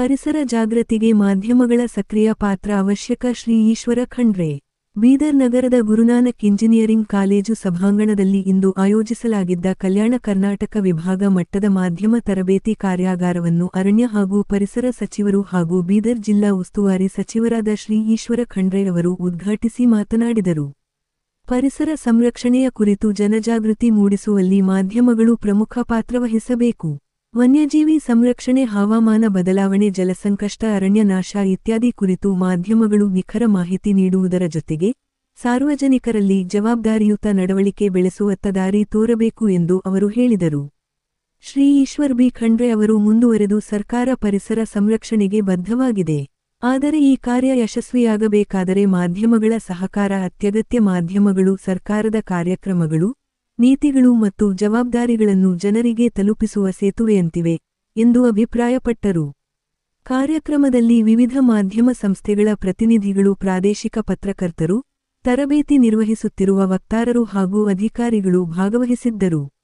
ಪರಿಸರ ಜಾಗೃತಿಗೆ ಮಾಧ್ಯಮಗಳ ಸಕ್ರಿಯ ಪಾತ್ರ ಅವಶ್ಯಕ ಶ್ರೀ ಈಶ್ವರ ಖಂಡ್ರೆ. ಬೀದರ್ ನಗರದ ಗುರುನಾನಕ್ ಇಂಜಿನಿಯರಿಂಗ್ ಕಾಲೇಜು ಸಭಾಂಗಣದಲ್ಲಿ ಇಂದು ಆಯೋಜಿಸಲಾಗಿದ್ದ ಕಲ್ಯಾಣ ಕರ್ನಾಟಕ ವಿಭಾಗ ಮಟ್ಟದ ಮಾಧ್ಯಮ ತರಬೇತಿ ಕಾರ್ಯಾಗಾರವನ್ನು ಅರಣ್ಯ ಹಾಗೂ ಪರಿಸರ ಸಚಿವರು ಹಾಗೂ ಬೀದರ್ ಜಿಲ್ಲಾ ಉಸ್ತುವಾರಿ ಸಚಿವರಾದ ಶ್ರೀ ಈಶ್ವರ ಖಂಡ್ರೆ ಅವರು ಉದ್ಘಾಟಿಸಿ ಮಾತನಾಡಿದರು. ಪರಿಸರ ಸಂರಕ್ಷಣೆಯ ಕುರಿತು ಜನಜಾಗೃತಿ ಮೂಡಿಸುವಲ್ಲಿ ಮಾಧ್ಯಮಗಳು ಪ್ರಮುಖ ಪಾತ್ರ ವಹಿಸಬೇಕು. ವನ್ಯಜೀವಿ ಸಂರಕ್ಷಣೆ, ಹವಾಮಾನ ಬದಲಾವಣೆ, ಜಲಸಂಕಷ್ಟ ಅರಣ್ಯ ನಾಶ ಇತ್ಯಾದಿ ಕುರಿತು ಮಾಧ್ಯಮಗಳು ನಿಖರ ಮಾಹಿತಿ ನೀಡುವುದರ ಜೊತೆಗೆ ಸಾರ್ವಜನಿಕರಲ್ಲಿ ಜವಾಬ್ದಾರಿಯುತ ನಡವಳಿಕೆ ಬೆಳೆಸುವತ್ತ ದಾರಿ ತೋರಬೇಕು ಎಂದು ಅವರು ಹೇಳಿದರು. ಶ್ರೀ ಈಶ್ವರ್ ಬಿ. ಖಂಡ್ರೆ ಅವರು ಮುಂದುವರೆದು ಸರ್ಕಾರ ಪರಿಸರ ಸಂರಕ್ಷಣೆಗೆ ಬದ್ಧವಾಗಿದೆ. ಆದರೆ ಈ ಕಾರ್ಯ ಯಶಸ್ವಿಯಾಗಬೇಕಾದರೆ ಮಾಧ್ಯಮಗಳ ಸಹಕಾರ ಅತ್ಯಗತ್ಯ ಮಾಧ್ಯಮಗಳು, ಸರ್ಕಾರದ ಕಾರ್ಯಕ್ರಮಗಳು ನೀತಿಗಳು ಮತ್ತು ಜವಾಬ್ದಾರಿಗಳನ್ನು ಜನರಿಗೆ ತಲುಪಿಸುವ ಸೇತುವೆಯಂತಿವೆ ಎಂದು ಅಭಿಪ್ರಾಯಪಟ್ಟರು. ಕಾರ್ಯಕ್ರಮದಲ್ಲಿ ವಿವಿಧ ಮಾಧ್ಯಮ ಸಂಸ್ಥೆಗಳ ಪ್ರತಿನಿಧಿಗಳು, ಪ್ರಾದೇಶಿಕ ಪತ್ರಕರ್ತರು, ತರಬೇತಿ ನಿರ್ವಹಿಸುತ್ತಿರುವ ವಕ್ತಾರರು ಹಾಗೂ ಅಧಿಕಾರಿಗಳು ಭಾಗವಹಿಸಿದ್ದರು.